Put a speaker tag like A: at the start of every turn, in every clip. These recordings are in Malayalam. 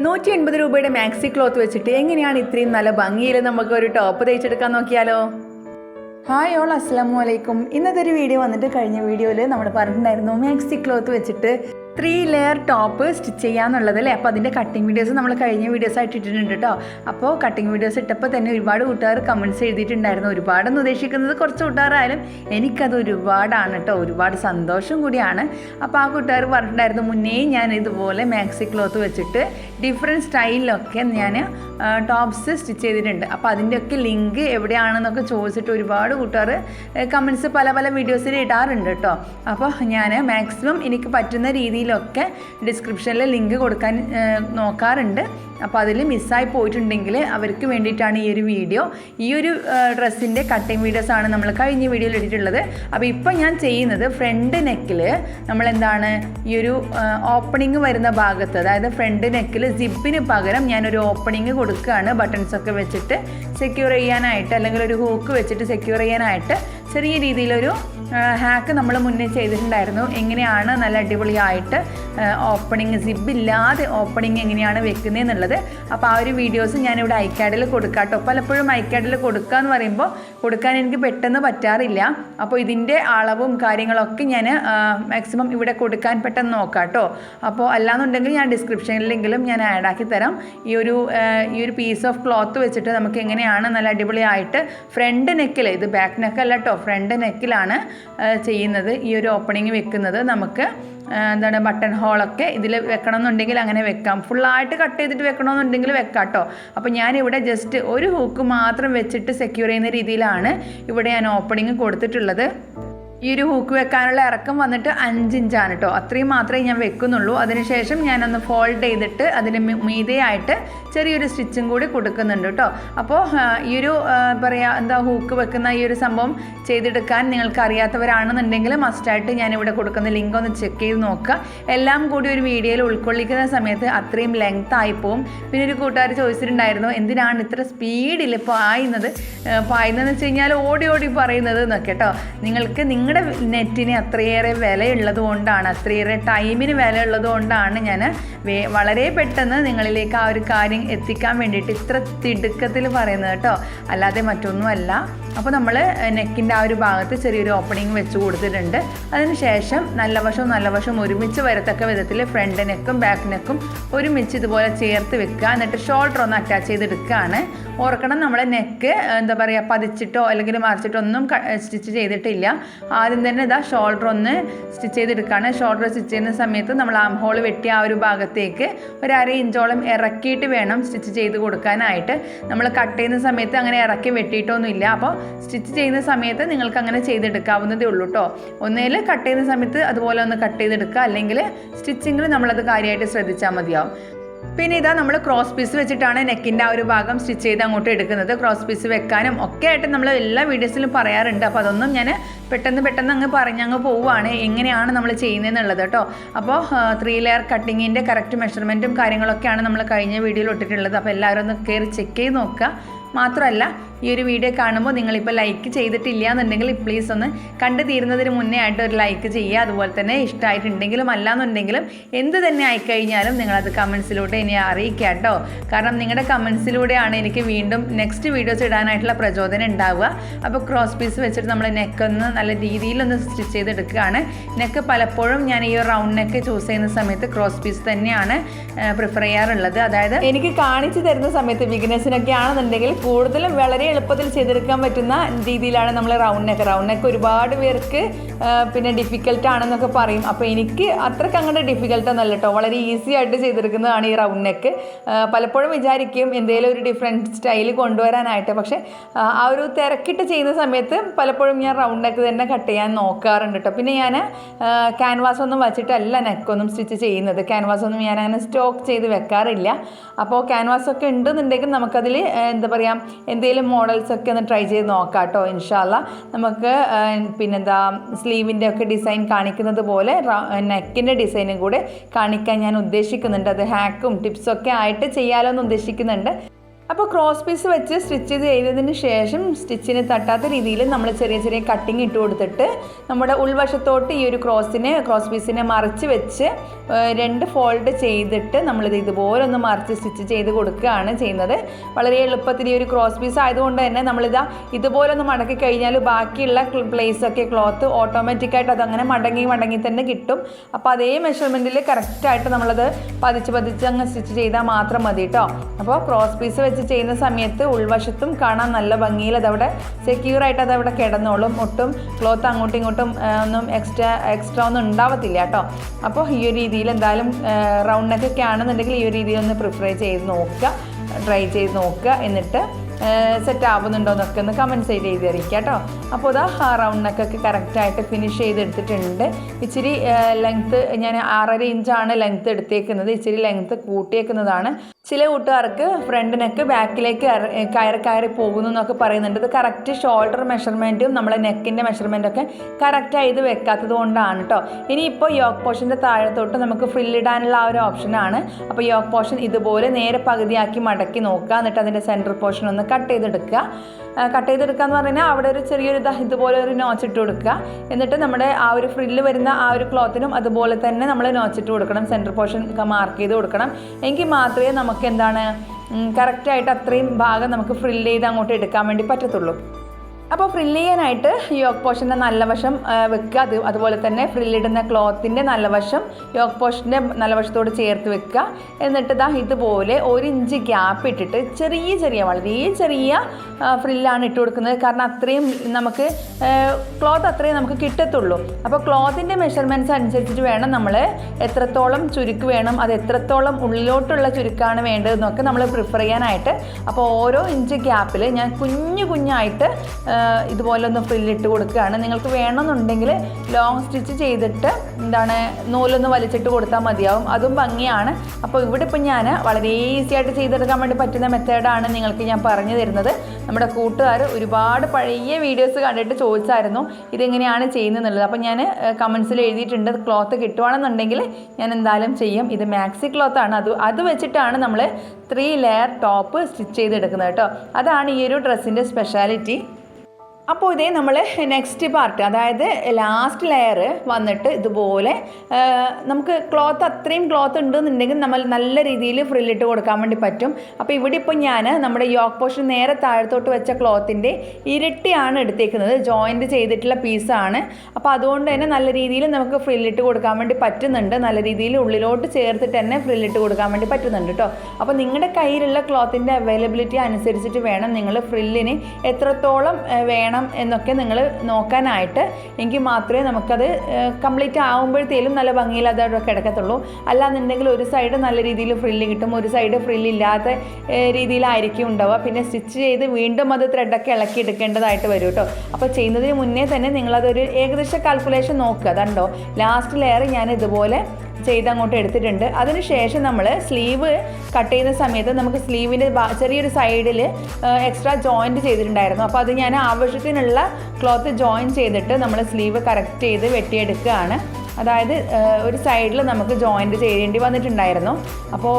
A: നൂറ്റി എൺപത് രൂപയുടെ മാക്സി ക്ലോത്ത് വെച്ചിട്ട് എങ്ങനെയാണ് ഇത്രയും നല്ല ഭംഗിയിൽ നമുക്ക് ഒരു ടോപ്പ് തയ്ച്ചെടുക്കാൻ നോക്കിയാലോ? ഹായ് ഓൾ അസ്സാം വലൈക്കും ഇന്നത്തെ ഒരു വീഡിയോ വന്നിട്ട് കഴിഞ്ഞ വീഡിയോയിൽ നമ്മൾ പറഞ്ഞിട്ടുണ്ടായിരുന്നു മാക്സി ക്ലോത്ത് വെച്ചിട്ട് ത്രീ ലെയർ ടോപ്പ് സ്റ്റിച്ച് ചെയ്യാന്നുള്ളത് അല്ലേ? അപ്പോൾ അതിന്റെ കട്ടിങ് വീഡിയോസ് നമ്മൾ കഴിഞ്ഞ വീഡിയോസ് ആയിട്ട് ഇട്ടിട്ടുണ്ട് കേട്ടോ അപ്പോൾ കട്ടിങ് വീഡിയോസ് ഇട്ടപ്പോൾ തന്നെ ഒരുപാട് കൂട്ടുകാർ കമന്റ്സ് എഴുതിയിട്ടുണ്ടായിരുന്നു. ഒരുപാടെന്ന് ഉദ്ദേശിക്കുന്നത് കുറച്ച് കൂട്ടുകാരായാലും എനിക്കത് ഒരുപാടാണ് കേട്ടോ ഒരുപാട് സന്തോഷം കൂടിയാണ്. അപ്പോൾ ആ കൂട്ടുകാർ പറഞ്ഞിട്ടുണ്ടായിരുന്നു മുന്നേ ഞാൻ ഇതുപോലെ മാക്സി ക്ലോത്ത് വെച്ചിട്ട് ഡിഫറെന്റ് സ്റ്റൈലിലൊക്കെ ഞാൻ ടോപ്സ് സ്റ്റിച്ച് ചെയ്തിട്ടുണ്ട്. അപ്പോൾ അതിന്റെയൊക്കെ ലിങ്ക് എവിടെയാണെന്നൊക്കെ ചോദിച്ചിട്ട് ഒരുപാട് കൂട്ടുകാർ കമന്റ്സ് പല പല വീഡിയോസിൽ ഇടാറുണ്ട് കേട്ടോ അപ്പോൾ ഞാൻ മാക്സിമം എനിക്ക് പറ്റുന്ന രീതിയിലൊക്കെ ഡിസ്ക്രിപ്ഷനിൽ ലിങ്ക് കൊടുക്കാൻ നോക്കാറുണ്ട്. അപ്പോൾ അതിൽ മിസ്സായി പോയിട്ടുണ്ടെങ്കിൽ അവർക്ക് വേണ്ടിയിട്ടാണ് ഈ ഒരു വീഡിയോ ഈ ഒരു ഡ്രസ്സിന്റെ കട്ടിങ് വീഡിയോസ് ആണ് നമ്മൾ കഴിഞ്ഞ വീഡിയോയിൽ ഇട്ടിട്ടുള്ളത്. അപ്പോൾ ഇപ്പോൾ ഞാൻ ചെയ്യുന്നത് ഫ്രണ്ട് നെക്കിൽ നമ്മളെന്താണ് ഈ ഒരു ഓപ്പണിങ് വരുന്ന ഭാഗത്ത് അതായത് ഫ്രണ്ട് നെക്കിൽ സിപ്പിന് പകരം ഞാനൊരു ഓപ്പണിങ് കൊടുക്കുകയാണ് ബട്ടൺസൊക്കെ വെച്ചിട്ട് സെക്യൂർ ചെയ്യാനായിട്ട് അല്ലെങ്കിൽ ഒരു ഹൂക്ക് വെച്ചിട്ട് സെക്യൂർ ചെയ്യാനായിട്ട് ചെറിയ രീതിയിലൊരു ഹാക്ക് നമ്മൾ മുന്നേ ചെയ്തിട്ടുണ്ടായിരുന്നു. എങ്ങനെയാണ് നല്ല അടിപൊളിയായിട്ട് ഓപ്പണിങ് സിബ് ഇല്ലാതെ ഓപ്പണിങ് എങ്ങനെയാണ് വെക്കുന്നത് എന്നുള്ളത് അപ്പോൾ ആ ഒരു വീഡിയോസ് ഞാനിവിടെ ഐക്കാഡിൽ കൊടുക്കാം കേട്ടോ പലപ്പോഴും ഐക്കാഡിൽ കൊടുക്കുക എന്ന് പറയുമ്പോൾ കൊടുക്കാൻ എനിക്ക് പെട്ടെന്ന് പറ്റാറില്ല. അപ്പോൾ ഇതിന്റെ അളവും കാര്യങ്ങളൊക്കെ ഞാൻ മാക്സിമം ഇവിടെ കൊടുക്കാൻ പെട്ടെന്ന് നോക്കാം കേട്ടോ അപ്പോൾ അല്ലാന്നുണ്ടെങ്കിൽ ഞാൻ ഡിസ്ക്രിപ്ഷനിലെങ്കിലും ഞാൻ ആഡാക്കി തരാം. ഈ ഒരു ഈ ഒരു പീസ് ഓഫ് ക്ലോത്ത് വെച്ചിട്ട് നമുക്ക് എങ്ങനെയാണ് നല്ല അടിപൊളിയായിട്ട് ഫ്രണ്ട് നെക്കിൽ ഇത് ബാക്ക് നെക്കല്ല കേട്ടോ ഫ്രണ്ട് നെക്കിലാണ് ചെയ്യുന്നത്. ഈ ഒരു ഓപ്പണിങ് വെക്കുന്നത് നമുക്ക് എന്താണ് ബട്ടൺ ഹോളൊക്കെ ഇതിൽ വെക്കണമെന്നുണ്ടെങ്കിൽ അങ്ങനെ വെക്കാം. ഫുള്ളായിട്ട് കട്ട് ചെയ്തിട്ട് വെക്കണമെന്നുണ്ടെങ്കിൽ വെക്കാം കേട്ടോ അപ്പോൾ ഞാനിവിടെ ജസ്റ്റ് ഒരു ഹൂക്ക് മാത്രം വെച്ചിട്ട് സെക്യൂർ ചെയ്യുന്ന രീതിയിലാണ് ഇവിടെ ഞാൻ ഓപ്പണിങ് കൊടുത്തിട്ടുള്ളത്. ഈ ഒരു ഹൂക്ക് വെക്കാനുള്ള ഇറക്കം വന്നിട്ട് അഞ്ച് ഇഞ്ചാണ് കേട്ടോ അത്രയും മാത്രമേ ഞാൻ വെക്കുന്നുള്ളൂ. അതിനുശേഷം ഞാനൊന്ന് ഫോൾഡ് ചെയ്തിട്ട് അതിന് മീതയായിട്ട് ചെറിയൊരു സ്റ്റിച്ചും കൂടി കൊടുക്കുന്നുണ്ട് കേട്ടോ അപ്പോൾ ഈ ഒരു പറയുക പറയാ എന്താ ഹൂക്ക് വെക്കുന്ന ഈ ഒരു സംഭവം ചെയ്തെടുക്കാൻ നിങ്ങൾക്ക് അറിയാത്തവരാണെന്നുണ്ടെങ്കിൽ മസ്റ്റായിട്ട് ഞാനിവിടെ കൊടുക്കുന്ന ലിങ്ക് ഒന്ന് ചെക്ക് ചെയ്ത് നോക്കുക. എല്ലാം കൂടി ഒരു വീഡിയോയിൽ ഉൾക്കൊള്ളിക്കുന്ന സമയത്ത് അത്രയും ലെങ്ത് ആയിപ്പോവും പിന്നെ ഒരു കൂട്ടുകാർ ചോദിച്ചിട്ടുണ്ടായിരുന്നു എന്തിനാണ് ഇത്ര സ്പീഡിൽ പായുന്നത്? പായുന്നതെന്ന് വെച്ച് കഴിഞ്ഞാൽ ഓടി ഓടി പറയുന്നത് എന്നൊക്കെ കേട്ടോ നിങ്ങൾക്ക് നിങ്ങളുടെ നെറ്റിന് അത്രയേറെ വിലയുള്ളത് കൊണ്ടാണ് അത്രയേറെ ടൈമിന് വിലയുള്ളത് കൊണ്ടാണ് ഞാൻ വളരെ പെട്ടെന്ന് നിങ്ങളിലേക്ക് ആ ഒരു കാര്യം എത്തിക്കാൻ വേണ്ടിയിട്ട് ഇത്ര തിടുക്കത്തിൽ പറയുന്നത് കേട്ടോ. അല്ലാതെ മറ്റൊന്നുമല്ല. അപ്പോൾ നമ്മൾ നെക്കിന്റെ ആ ഒരു ഭാഗത്ത് ചെറിയൊരു ഓപ്പണിംഗ് വെച്ച് കൊടുത്തിട്ടുണ്ട്. അതിനുശേഷം നല്ല വശവും നല്ല വശവും ഒരുമിച്ച് വരത്തക്ക വിധത്തിൽ ഫ്രണ്ട് നെക്കും ബാക്ക് നെക്കും ഒരുമിച്ച് ഇതുപോലെ ചേർത്ത് വെക്കുക. എന്നിട്ട് ഷോൾഡർ ഒന്ന് അറ്റാച്ച് ചെയ്തെടുക്കുകയാണ്. ഓർക്കണം നമ്മൾ നെക്ക് എന്താ പറയുക പതിച്ചിട്ടോ അല്ലെങ്കിൽ മറിച്ചിട്ടോ ഒന്നും സ്റ്റിച്ച് ചെയ്തിട്ടില്ല. ആദ്യം തന്നെ ഇതാ ഷോൾഡർ ഒന്ന് സ്റ്റിച്ച് ചെയ്തെടുക്കുകയാണ്. ഷോൾഡർ സ്റ്റിച്ച് ചെയ്യുന്ന സമയത്ത് നമ്മൾ ആം ഹോൾ വെട്ടിയ ആ ഒരു ഭാഗത്തേക്ക് ഒരു അര ഇഞ്ചോളം ഇറക്കിയിട്ട് വേണം സ്റ്റിച്ച് ചെയ്ത് കൊടുക്കാനായിട്ട്. നമ്മൾ കട്ട് ചെയ്യുന്ന സമയത്ത് അങ്ങനെ ഇറക്കി വെട്ടിയിട്ടൊന്നുമില്ല. അപ്പോൾ സ്റ്റിച്ച് ചെയ്യുന്ന സമയത്ത് നിങ്ങൾക്ക് അങ്ങനെ ചെയ്തെടുക്കാവുന്നതേ ഉള്ളൂ കേട്ടോ ഒന്നേൽ കട്ട് ചെയ്യുന്ന സമയത്ത് അതുപോലെ ഒന്ന് കട്ട് ചെയ്തെടുക്കുക. അല്ലെങ്കിൽ സ്റ്റിച്ചിങ്ങിൽ നമ്മളത് കാര്യമായിട്ട് ശ്രദ്ധിച്ചാൽ മതിയാവും. പിന്നെ ഇതാ നമ്മൾ ക്രോസ് പീസ് വെച്ചിട്ടാണ് നെക്കിന്റെ ആ ഒരു ഭാഗം സ്റ്റിച്ച് ചെയ്ത് അങ്ങോട്ട് എടുക്കുന്നത്. ക്രോസ് പീസ് വെക്കാനും ഒക്കെ ആയിട്ട് നമ്മൾ എല്ലാ വീഡിയോസിലും പറയാറുണ്ട്. അപ്പോൾ അതൊന്നും ഞാൻ പെട്ടെന്ന് പെട്ടെന്ന് അങ്ങ് പറഞ്ഞങ്ങ് പോവുകയാണ് എങ്ങനെയാണ് നമ്മൾ ചെയ്യുന്നതെന്നുള്ളത് കേട്ടോ അപ്പോൾ ത്രീ ലെയർ കട്ടിങ്ങിന്റെ കറക്റ്റ് മെഷർമെന്റും കാര്യങ്ങളൊക്കെയാണ് നമ്മൾ കഴിഞ്ഞ വീഡിയോയിൽ ഇട്ടിട്ടുള്ളത്. അപ്പോൾ എല്ലാവരും ഒന്ന് കയറി ചെക്ക് ചെയ്ത് നോക്കുക. മാത്രമല്ല ഈ ഒരു വീഡിയോ കാണുമ്പോൾ നിങ്ങളിപ്പോൾ ലൈക്ക് ചെയ്തിട്ടില്ല എന്നുണ്ടെങ്കിൽ പ്ലീസ് ഒന്ന് കണ്ടു തീരുന്നതിന് മുന്നേ ആയിട്ട് ഒരു ലൈക്ക് ചെയ്യുക. അതുപോലെ തന്നെ ഇഷ്ടമായിട്ടുണ്ടെങ്കിലും അല്ലാന്നുണ്ടെങ്കിലും എന്ത് തന്നെ ആയിക്കഴിഞ്ഞാലും നിങ്ങളത് കമൻസിലൂടെ ഇനി അറിയിക്കുക കേട്ടോ. കാരണം നിങ്ങളുടെ കമൻസിലൂടെയാണ് എനിക്ക് വീണ്ടും നെക്സ്റ്റ് വീഡിയോസ് ഇടാനായിട്ടുള്ള പ്രചോദനം ഉണ്ടാവുക. അപ്പോൾ ക്രോസ് പീസ് വെച്ചിട്ട് നമ്മൾ നെക്കൊന്ന് നല്ല രീതിയിലൊന്ന് സ്റ്റിച്ച് ചെയ്തെടുക്കുകയാണ്. നെക്ക് പലപ്പോഴും ഞാൻ ഈ റൗണ്ട് നെക്ക് ചൂസ് ചെയ്യുന്ന സമയത്ത് ക്രോസ് പീസ് തന്നെയാണ് പ്രിഫർ ചെയ്യാറുള്ളത്. അതായത് എനിക്ക് കാണിച്ചു തരുന്ന സമയത്ത് ബിഗിനേഴ്സിനൊക്കെ ആണെന്നുണ്ടെങ്കിൽ കൂടുതലും വളരെ എളുപ്പത്തിൽ ചെയ്തെടുക്കാൻ പറ്റുന്ന രീതിയിലാണ് നമ്മൾ റൗണ്ട് നെക്ക് റൗണ്ട് നെക്ക് ഒരുപാട് പേർക്ക് പിന്നെ ഡിഫിക്കൽട്ട് ആണെന്നൊക്കെ പറയും. അപ്പോൾ എനിക്ക് അത്രയ്ക്ക് അങ്ങോട്ട് ഡിഫിക്കൽട്ട് ഒന്നല്ല കേട്ടോ വളരെ ഈസി ആയിട്ട് ചെയ്തെടുക്കുന്നതാണ് ഈ റൗണ്ട് നെക്ക് പലപ്പോഴും വിചാരിക്കും എന്തെങ്കിലും ഒരു ഡിഫറെന്റ് സ്റ്റൈൽ കൊണ്ടുവരാനായിട്ട്. പക്ഷേ ആ ഒരു തിരക്കിട്ട് ചെയ്യുന്ന സമയത്ത് പലപ്പോഴും ഞാൻ റൗണ്ട് നെക്ക് തന്നെ കട്ട് ചെയ്യാൻ നോക്കാറുണ്ട് കേട്ടോ പിന്നെ ഞാൻ ക്യാൻവാസ് ഒന്നും വച്ചിട്ടല്ല നെക്കൊന്നും സ്റ്റിച്ച് ചെയ്യുന്നത്. ക്യാൻവാസ് ഒന്നും ഞാൻ അങ്ങനെ സ്റ്റോക്ക് ചെയ്ത് വെക്കാറില്ല. അപ്പോൾ ക്യാൻവാസ് ഒക്കെ ഉണ്ടെന്നുണ്ടെങ്കിൽ നമുക്കതിൽ എന്താ പറയുക എന്തെങ്കിലും മോഡൽസ് ഒക്കെ ഒന്ന് ട്രൈ ചെയ്ത് നോക്കാം കേട്ടോ ഇൻഷാല്ല നമുക്ക് പിന്നെന്താ സ്ലീവിന്റെ ഒക്കെ ഡിസൈൻ കാണിക്കുന്നത് പോലെ നെക്കിന്റെ ഡിസൈനും കൂടെ കാണിക്കാൻ ഞാൻ ഉദ്ദേശിക്കുന്നുണ്ട്. അത് ഹാക്കും ടിപ്സും ഒക്കെ ആയിട്ട് ചെയ്യാലോ എന്ന് ഉദ്ദേശിക്കുന്നുണ്ട്. അപ്പോൾ ക്രോസ് പീസ് വെച്ച് സ്റ്റിച്ച് ചെയ്തതിന് ശേഷം സ്റ്റിച്ചിന് തട്ടാത്ത രീതിയിൽ നമ്മൾ ചെറിയ ചെറിയ കട്ടിങ് ഇട്ട് കൊടുത്തിട്ട് നമ്മുടെ ഉൾവശത്തോട്ട് ഈ ഒരു ക്രോസിനെ ക്രോസ് പീസിനെ മറിച്ച് വെച്ച് രണ്ട് ഫോൾഡ് ചെയ്തിട്ട് നമ്മളിത് ഇതുപോലെ ഒന്ന് മറിച്ച് സ്റ്റിച്ച് ചെയ്ത് കൊടുക്കുകയാണ് ചെയ്യുന്നത്. വളരെ എളുപ്പത്തിൽ ഈ ഒരു ക്രോസ് പീസ് ആയതുകൊണ്ട് തന്നെ നമ്മളിതാ ഇതുപോലെ ഒന്ന് മടക്കി കഴിഞ്ഞാൽ ബാക്കിയുള്ള പ്ലേസ് ഒക്കെ ക്ലോത്ത് ഓട്ടോമാറ്റിക്കായിട്ട് അതങ്ങനെ മടങ്ങി മടങ്ങി തന്നെ കിട്ടും. അപ്പോൾ അതേ മെഷർമെന്റിൽ കറക്റ്റായിട്ട് നമ്മളത് പതിച്ച് പതിച്ച് അങ്ങ് സ്റ്റിച്ച് ചെയ്താൽ മാത്രം മതി കേട്ടോ അപ്പോൾ ക്രോസ് പീസ് വെച്ച് ചെയ്യുന്ന സമയത്ത് ഉൾവശത്തും കാണാൻ നല്ല ഭംഗിയിൽ അതവിടെ സെക്യൂർ ആയിട്ട് അതവിടെ കിടന്നോളും. ഒട്ടും ക്ലോത്ത് അങ്ങോട്ടും ഇങ്ങോട്ടും ഒന്നും എക്സ്ട്രാ എക്സ്ട്രാ ഒന്നും ഉണ്ടാവത്തില്ല കേട്ടോ. അപ്പോൾ ഈ ഒരു രീതിയിൽ എന്തായാലും റൗണ്ട് നെക്കൊക്കെ ആണെന്നുണ്ടെങ്കിൽ ഈ ഒരു രീതിയിൽ ഒന്ന് പ്രിഫർ ചെയ്ത് നോക്കുക ട്രൈ ചെയ്ത് നോക്കുക എന്നിട്ട് സെറ്റ് ആവുന്നുണ്ടോ എന്നൊക്കെ ഒന്ന് കമന്റ് ചെയ്ത് എഴുതിയിരിക്കുക കേട്ടോ. അപ്പോൾ ഇതാ ആ റൗണ്ട് നെക്കൊക്കെ കറക്റ്റായിട്ട് ഫിനിഷ് ചെയ്തെടുത്തിട്ടുണ്ട്. ഇച്ചിരി ലെങ്ത്ത് ഞാൻ ആറര ഇഞ്ചാണ് ലെങ്ത്ത് എടുത്തേക്കുന്നത്. ഇച്ചിരി ലെങ്ത്ത് കൂട്ടിയേക്കുന്നതാണ്. ചില കൂട്ടുകാർക്ക് ഫ്രണ്ടിനൊക്കെ ബാക്കിലേക്ക് കയറി കയറി പോകുന്നു എന്നൊക്കെ പറയുന്നുണ്ട്. ഇത് കറക്റ്റ് ഷോൾഡർ മെഷർമെന്റും നമ്മളെ നെക്കിന്റെ മെഷർമെന്റൊക്കെ കറക്റ്റായി ഇത് വെക്കാത്തത് കൊണ്ടാണ് കേട്ടോ ഇനിയിപ്പോൾ യോഗ പോർഷന്റെ താഴത്തോട്ട് നമുക്ക് ഫ്രില്ലിടാനുള്ള ആ ഒരു ഓപ്ഷനാണ് അപ്പോൾ യോക്ക് പോർഷൻ ഇതുപോലെ നേരെ പകുതിയാക്കി മടക്കി നോക്കുക. എന്നിട്ട് അതിന്റെ സെന്റർ പോർഷൻ ഒന്ന് കട്ട് ചെയ്തെടുക്കുക. കട്ട് ചെയ്തെടുക്കുക എന്ന് പറഞ്ഞാൽ അവിടെ ഒരു ചെറിയൊരു ദ ഇതുപോലെ ഒരു നോച്ചിട്ട് കൊടുക്കുക. എന്നിട്ട് നമ്മുടെ ആ ഒരു ഫ്രില്ല് വരുന്ന ആ ഒരു ക്ലോത്തിനും അതുപോലെ തന്നെ നമ്മൾ നോച്ചിട്ട് കൊടുക്കണം. സെന്റർ പോർഷൻ മാർക്ക് ചെയ്ത് കൊടുക്കണം. എങ്കിൽ മാത്രമേ നമുക്ക് എന്താണ് കറക്റ്റായിട്ട് അത്രയും ഭാഗം നമുക്ക് ഫ്രില്ല് ചെയ്ത് അങ്ങോട്ട് എടുക്കാൻ വേണ്ടി പറ്റത്തുള്ളൂ. അപ്പോൾ ഫ്രില്ല് ചെയ്യാനായിട്ട് യോക്ക് പോഷന്റെ നല്ല വശം വെക്കുക. അത് അതുപോലെ തന്നെ ഫ്രില്ലിടുന്ന ക്ലോത്തിന്റെ നല്ല വശം യോക്ക് പോഷന്റെ നല്ല വശത്തോട് ചേർത്ത് വെക്കുക. എന്നിട്ട് ദാ ഇതുപോലെ ഒരു ഇഞ്ച് ഗ്യാപ്പ് ഇട്ടിട്ട് ചെറിയ ചെറിയ വളരെ ചെറിയ ഫ്രില്ലാണ് ഇട്ട് കൊടുക്കുന്നത്. കാരണം അത്രയും നമുക്ക് ക്ലോത്ത് അത്രയും നമുക്ക് കിട്ടത്തുള്ളൂ. അപ്പോൾ ക്ലോത്തിന്റെ മെഷർമെന്റ്സ് അനുസരിച്ചിട്ട് വേണം നമ്മൾ എത്രത്തോളം ചുരുക്ക് വേണം അത് എത്രത്തോളം ഉള്ളിലോട്ടുള്ള ചുരുക്കാണ് വേണ്ടതെന്നൊക്കെ നമ്മൾ പ്രിഫർ ചെയ്യാനായിട്ട്. അപ്പോൾ ഓരോ ഇഞ്ച് ഗ്യാപ്പിൽ ഞാൻ കുഞ്ഞു കുഞ്ഞായിട്ട് ഇതുപോലെ ഒന്ന് ഫ്രില്ലിട്ട് കൊടുക്കുകയാണ്. നിങ്ങൾക്ക് വേണമെന്നുണ്ടെങ്കിൽ ലോങ് സ്റ്റിച്ച് ചെയ്തിട്ട് എന്താണ് നൂലൊന്ന് വലിച്ചിട്ട് കൊടുത്താൽ മതിയാവും. അതും ഭംഗിയാണ്. അപ്പോൾ ഇവിടെ ഇപ്പം ഞാൻ വളരെ ഈസി ആയിട്ട് ചെയ്തെടുക്കാൻ വേണ്ടി പറ്റുന്ന മെത്തേഡാണ് നിങ്ങൾക്ക് ഞാൻ പറഞ്ഞു തരുന്നത്. നമ്മുടെ കൂട്ടുകാർ ഒരുപാട് പഴയ വീഡിയോസ് കണ്ടിട്ട് ചോദിച്ചായിരുന്നു ഇതെങ്ങനെയാണ് ചെയ്യുന്നത് അപ്പോൾ ഞാൻ കമൻസിൽ എഴുതിയിട്ടുണ്ട്. ക്ലോത്ത് കിട്ടുവാണെന്നുണ്ടെങ്കിൽ ഞാൻ എന്തായാലും ചെയ്യും. ഇത് മാക്സി ക്ലോത്ത് ആണ്. അത് അത് വെച്ചിട്ടാണ് നമ്മൾ ത്രീ ലെയർ ടോപ്പ് സ്റ്റിച്ച് ചെയ്തെടുക്കുന്നത് കേട്ടോ. അതാണ് ഈ ഒരു ഡ്രസ്സിന്റെ സ്പെഷ്യാലിറ്റി അപ്പോൾ ഇതേ നമ്മൾ നെക്സ്റ്റ് പാർട്ട് അതായത് ലാസ്റ്റ് ലെയർ വന്നിട്ട് ഇതുപോലെ നമുക്ക് ക്ലോത്ത് അത്രയും ക്ലോത്ത് ഉണ്ടെന്നുണ്ടെങ്കിൽ നമ്മൾ നല്ല രീതിയിൽ ഫ്രില്ലിട്ട് കൊടുക്കാൻ വേണ്ടി പറ്റും. അപ്പോൾ ഇവിടെ ഇപ്പോൾ ഞാൻ നമ്മുടെ യോക്ക് പോഷൻ നേരെ താഴത്തോട്ട് വെച്ച ക്ലോത്തിന്റെ ഇരട്ടിയാണ് എടുത്തേക്കുന്നത്. ജോയിന്റ് ചെയ്തിട്ടുള്ള പീസാണ് അപ്പോൾ അതുകൊണ്ട് തന്നെ നല്ല രീതിയിൽ നമുക്ക് ഫ്രില്ലിട്ട് കൊടുക്കാൻ വേണ്ടി പറ്റുന്നുണ്ട്. നല്ല രീതിയിൽ ഉള്ളിലോട്ട് ചേർത്തിട്ട് തന്നെ ഫ്രില്ലിട്ട് കൊടുക്കാൻ വേണ്ടി പറ്റുന്നുണ്ട് കേട്ടോ അപ്പോൾ നിങ്ങളുടെ കയ്യിലുള്ള ക്ലോത്തിന്റെ അവൈലബിലിറ്റി അനുസരിച്ചിട്ട് വേണം നിങ്ങൾ ഫ്രില്ലിന് എത്രത്തോളം ആ, വേണം എന്നൊക്കെ നിങ്ങൾ നോക്കാനായിട്ട് എങ്കിൽ മാത്രമേ നമുക്കത് കംപ്ലീറ്റ് ആകുമ്പോഴത്തേലും നല്ല ഭംഗിയിൽ അത് കിടക്കത്തുള്ളൂ. അല്ലാന്നുണ്ടെങ്കിൽ ഒരു സൈഡ് നല്ല രീതിയിൽ ഫ്രില്ല് കിട്ടും. ഒരു സൈഡ് ഫ്രില്ല് ഇല്ലാത്ത രീതിയിലായിരിക്കും ഉണ്ടാവുക. പിന്നെ സ്റ്റിച്ച് ചെയ്ത് വീണ്ടും അത് ത്രെഡൊക്കെ ഇളക്കി എടുക്കേണ്ടതായിട്ട് വരും കേട്ടോ. അപ്പോൾ ചെയ്യുന്നതിന് മുന്നേ തന്നെ നിങ്ങളതൊരു ഏകദേശം കാൽക്കുലേഷൻ നോക്കുക. അതുണ്ടോ ലാസ്റ്റ് ലെയർ ഞാൻ ഇതുപോലെ ചെയ്ത് അങ്ങോട്ട് എടുത്തിട്ടുണ്ട് അതിനുശേഷം നമ്മൾ സ്ലീവ് കട്ട് ചെയ്യുന്ന സമയത്ത് നമുക്ക് സ്ലീവിന്റെ ചെറിയൊരു സൈഡിൽ എക്സ്ട്രാ ജോയിന്റ് ചെയ്തിട്ടുണ്ടായിരുന്നു. അപ്പോൾ അത് ഞാൻ ആവശ്യത്തിനുള്ള ക്ലോത്ത് ജോയിൻ ചെയ്തിട്ട് നമ്മൾ സ്ലീവ് കറക്റ്റ് ചെയ്ത് വെട്ടിയെടുക്കുകയാണ്. അതായത് ഒരു സൈഡിൽ നമുക്ക് ജോയിന്റ് ചെയ്യേണ്ടി വന്നിട്ടുണ്ടായിരുന്നു. അപ്പോൾ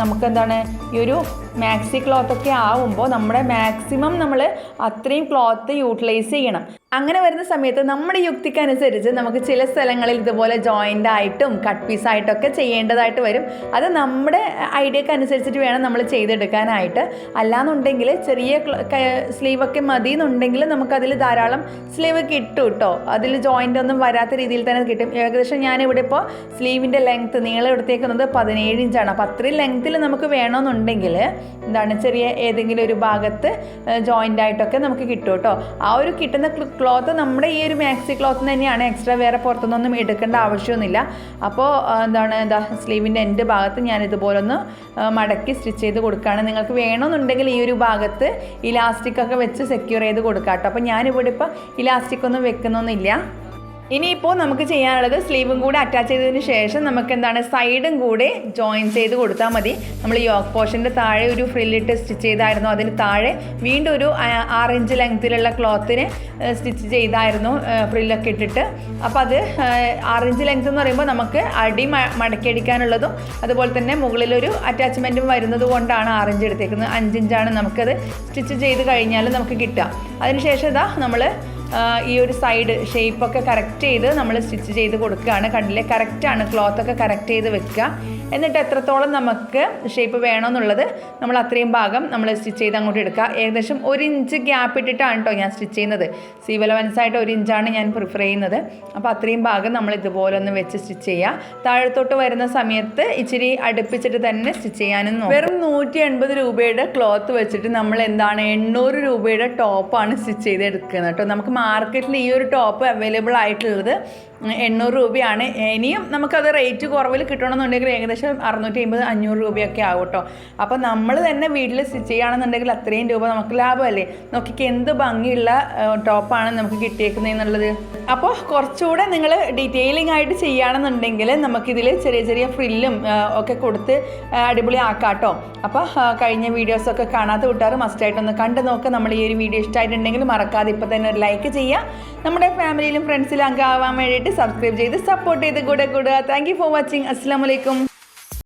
A: നമുക്ക് എന്താണ് ഈ ഒരു മാക്സി ക്ലോത്തൊക്കെ ആവുമ്പോൾ നമ്മുടെ മാക്സിമം നമ്മൾ അത്രയും ക്ലോത്ത് യൂട്ടിലൈസ് ചെയ്യണം. അങ്ങനെ വരുന്ന സമയത്ത് നമ്മുടെ യുക്തിക്കനുസരിച്ച് നമുക്ക് ചില സ്ഥലങ്ങളിൽ ഇതുപോലെ ജോയിന്റ് ആയിട്ടും കട്ട് പീസ് ആയിട്ടൊക്കെ ചെയ്യേണ്ടതായിട്ട് വരും. അത് നമ്മുടെ ഐഡിയക്ക് അനുസരിച്ചിട്ട് വേണം നമ്മൾ ചെയ്തെടുക്കാനായിട്ട്. അല്ലാന്നുണ്ടെങ്കിൽ ചെറിയ സ്ലീവൊക്കെ മതി എന്നുണ്ടെങ്കിൽ നമുക്കതിൽ ധാരാളം സ്ലീവ് കിട്ടും കേട്ടോ അതിൽ ജോയിന്റ് ഒന്നും വരാത്ത രീതിയിൽ തന്നെ കിട്ടും. ഏകദേശം ഞാനിവിടെ ഇപ്പോൾ സ്ലീവിന്റെ ലെങ്ത്ത് നീളം എടുത്തേക്കുന്നത് പതിനേഴ് ഇഞ്ചാണ് അപ്പോൾ അത്രയും ലെങ്ത്തിൽ നമുക്ക് വേണമെന്നുണ്ടെങ്കിൽ എന്താണ് ചെറിയ ഏതെങ്കിലും ഒരു ഭാഗത്ത് ജോയിന്റ് ആയിട്ടൊക്കെ നമുക്ക് കിട്ടും കേട്ടോ. ആ ഒരു കിട്ടുന്ന ക്ലോത്ത് നമ്മുടെ ഈ ഒരു മാക്സി ക്ലോത്ത് തന്നെയാണ് എക്സ്ട്രാ വേറെ പുറത്തുനിന്നൊന്നും എടുക്കേണ്ട ആവശ്യമൊന്നുമില്ല. അപ്പോൾ എന്താണ് എന്താ സ്ലീവിന്റെ എന്റെ ഭാഗത്ത് ഞാൻ ഇതുപോലൊന്ന് മടക്കി സ്റ്റിച്ച് ചെയ്ത് കൊടുക്കുകയാണ്. നിങ്ങൾക്ക് വേണമെന്നുണ്ടെങ്കിൽ ഈ ഒരു ഭാഗത്ത് ഇലാസ്റ്റിക് ഒക്കെ വെച്ച് സെക്യൂർ ചെയ്ത് കൊടുക്കാം കേട്ടോ. അപ്പോൾ ഞാനിവിടെ ഇപ്പോൾ ഇലാസ്റ്റിക് ഒന്നും വെക്കുന്നൊന്നുമില്ല. ഇനിയിപ്പോൾ നമുക്ക് ചെയ്യാനുള്ളത് സ്ലീവും കൂടെ അറ്റാച്ച് ചെയ്തതിന് ശേഷം നമുക്ക് എന്താണ് സൈഡും കൂടെ ജോയിൻ ചെയ്ത് കൊടുത്താൽ മതി. നമ്മൾ യോക്ക് പോർഷന്റെ താഴെ ഒരു ഫ്രില്ലിട്ട് സ്റ്റിച്ച് ചെയ്തായിരുന്നു. അതിന് താഴെ വീണ്ടും ഒരു ആറ് ഇഞ്ച് ലെങ്ത്തിലുള്ള ക്ലോത്തിന് സ്റ്റിച്ച് ചെയ്തായിരുന്നു ഫ്രില്ലൊക്കെ ഇട്ടിട്ട്. അപ്പോൾ അത് ആറ് ഇഞ്ച് ലെങ്ത് എന്ന് പറയുമ്പോൾ നമുക്ക് അടി മടക്കിയടിക്കാനുള്ളതും അതുപോലെ തന്നെ മുകളിലൊരു അറ്റാച്ച്മെന്റും വരുന്നത് കൊണ്ടാണ് ആറ് ഇഞ്ച് എടുത്തേക്കുന്നത്. അഞ്ചിഞ്ചാണ് നമുക്കത് സ്റ്റിച്ച് ചെയ്ത് കഴിഞ്ഞാൽ നമുക്ക് കിട്ടുക. അതിനുശേഷം ഇതാ നമ്മൾ ഈ ഒരു സൈഡ് ഷേപ്പൊക്കെ കറക്റ്റ് ചെയ്ത് നമ്മൾ സ്റ്റിച്ച് ചെയ്ത് കൊടുക്കുകയാണ്. കണ്ടില്ലേ? കറക്റ്റാണ് ക്ലോത്തൊക്കെ കറക്റ്റ് ചെയ്ത് വെക്കുക. എന്നിട്ട് എത്രത്തോളം നമുക്ക് ഷേപ്പ് വേണമെന്നുള്ളത് നമ്മൾ അത്രയും ഭാഗം നമ്മൾ സ്റ്റിച്ച് ചെയ്ത് അങ്ങോട്ട് എടുക്കുക. ഏകദേശം ഒരു ഇഞ്ച് ഗ്യാപ്പ് ഇട്ടിട്ടാണ് കേട്ടോ ഞാൻ സ്റ്റിച്ച് ചെയ്യുന്നത്. സീവലവൻസ് ആയിട്ട് ഒരു ഇഞ്ചാണ് ഞാൻ പ്രിഫർ ചെയ്യുന്നത്. അപ്പോൾ അത്രയും ഭാഗം നമ്മൾ ഇതുപോലെ ഒന്ന് വെച്ച് സ്റ്റിച്ച് ചെയ്യുക. താഴത്തോട്ട് വരുന്ന സമയത്ത് ഇച്ചിരി അടുപ്പിച്ചിട്ട് തന്നെ സ്റ്റിച്ച് ചെയ്യാനും വെറും നൂറ്റി എൺപത് രൂപയുടെ ക്ലോത്ത് വെച്ചിട്ട് നമ്മൾ എന്താണ് എണ്ണൂറ് രൂപയുടെ ടോപ്പാണ് സ്റ്റിച്ച് ചെയ്തെടുക്കുന്നത് കേട്ടോ നമുക്ക് മാർക്കറ്റിൽ ഈ ഒരു ടോപ്പ് അവൈലബിൾ ആയിട്ടുള്ളത് എണ്ണൂറ് രൂപയാണ്. ഇനിയും നമുക്കത് റേറ്റ് കുറവിൽ കിട്ടണമെന്നുണ്ടെങ്കിൽ ഏകദേശം അറുന്നൂറ്റി അമ്പത് അഞ്ഞൂറ് രൂപയൊക്കെ ആവും കേട്ടോ അപ്പോൾ നമ്മൾ തന്നെ വീട്ടിൽ സ്റ്റിച്ച് ചെയ്യുകയാണെന്നുണ്ടെങ്കിൽ അത്രയും രൂപ നമുക്ക് ലാഭമല്ലേ? നോക്കിക്ക് എന്ത് ഭംഗിയുള്ള ടോപ്പാണ് നമുക്ക് കിട്ടിയേക്കുന്നതെന്നുള്ളത് അപ്പോൾ കുറച്ചുകൂടെ നിങ്ങൾ ഡീറ്റെയിലിംഗ് ആയിട്ട് ചെയ്യുകയാണെന്നുണ്ടെങ്കിൽ നമുക്കിതിൽ ചെറിയ ചെറിയ ഫ്രില്ലും ഒക്കെ കൊടുത്ത് അടിപൊളി ആക്കാം കേട്ടോ അപ്പോൾ കഴിഞ്ഞ വീഡിയോസൊക്കെ കാണാത്ത കൂട്ടുകാർ മസ്റ്റായിട്ടൊന്ന് കണ്ടു നോക്കുക നമ്മൾ ഈ ഒരു വീഡിയോ ഇഷ്ടമായിട്ടുണ്ടെങ്കിൽ മറക്കാതെ ഇപ്പോൾ തന്നെ ഒരു ലൈക്ക് ചെയ്യുക. നമ്മുടെ ഫാമിലിയിലും ഫ്രണ്ട്സിലും അംഗമാവാൻ വേണ്ടിയിട്ട് സബ്സ്ക്രൈബ് ചെയ്ത് സപ്പോർട്ട് ചെയ്ത് കൂടെ കൂടുക. താങ്ക് ഫോർ വാച്ചിങ് അസ്സാം വലൈക്കും